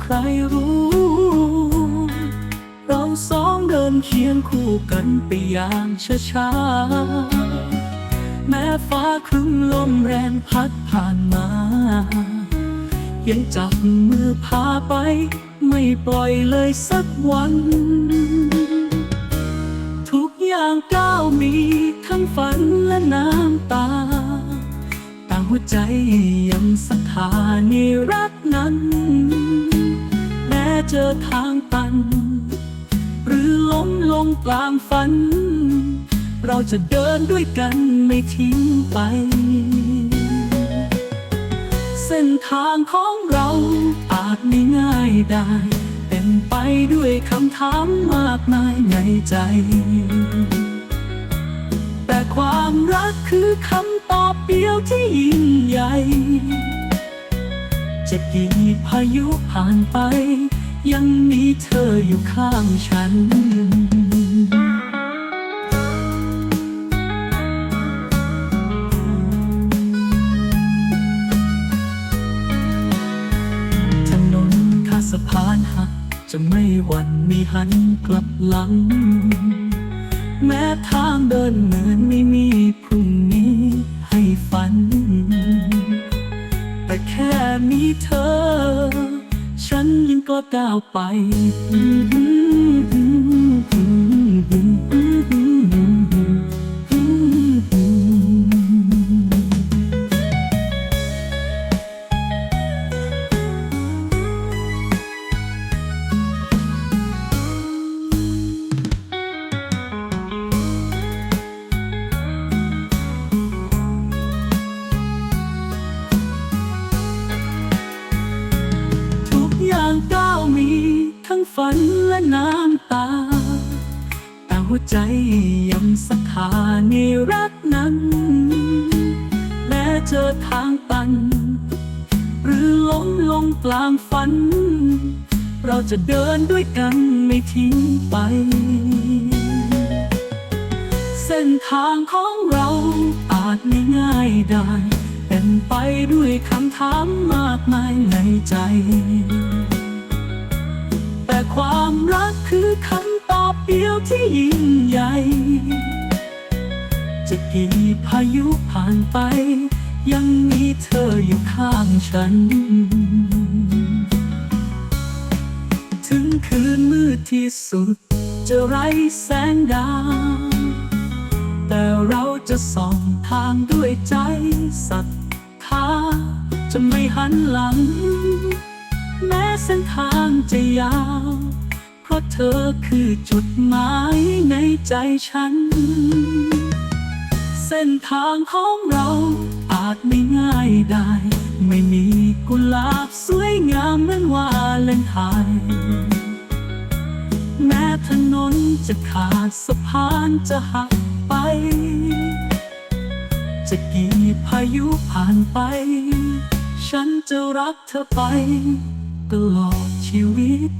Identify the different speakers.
Speaker 1: ใครรู้ เราสองเดินเคียงคู่กันไปอย่างช้าๆ แม้ฟ้าครึ้มลมแรงพัดผ่านมา ยังจับมือพาไป ไม่ปล่อยเลยสักวัน ทุกอย่างก้าวมีทั้งฝันและน้ำตาต่างหัวใจยังศรัทธาในรักนั้น เจอทางตัน หรือล้มลงกลางฝัน เราจะเดินด้วยกันไม่ทิ้งไป เส้นทางของเราอาจไม่ง่ายได้เป็นไปด้วยคำถามมากมายในใจ แต่ความรักคือคำตอบเดียวที่ยิ่งใหญ่จะกี่พายุผ่านไป ยังมีเธออยู่ข้างฉัน ถนนข้าสะพานหักจะไม่หวั่นมีหันกลับหลัง แม้ทางเดินเหมือนไม่มีพรุ่งนี้ให้ฝัน แต่แค่มีเธอ ก็ก้าวไป ฝันและน้ำตา แต่หัวใจยังศรัทธาในรักนั้นแม้เจอทางตัน หรือล้มลงกลางฝัน เราจะเดินด้วยกันไม่ทิ้งไป เส้นทางของเราอาจไม่ง่ายได้เป็นไปด้วยคำถามมากมายในใจ ความรักคือคำตอบเดียวที่ยิ่งใหญ่ จะกี่พายุผ่านไป ยังมีเธออยู่ข้างฉัน ถึงคืนมืดที่สุด จะไร้แสงดาวแต่เราจะส่องทางด้วยใจศรัทธาจะไม่หันหลัง แม้เส้นทางจะยาว เพราะเธอคือจุดหมายในใจฉัน เส้นทางของเราอาจไม่ง่ายได้ ไม่มีกุหลาบสวยงามเหมือนวาเลนไทน์แม้ถนนจะขาดสะพานจะหักไป จะกี่พายุผ่านไป ฉันจะรักเธอไป ตลอดชีวิต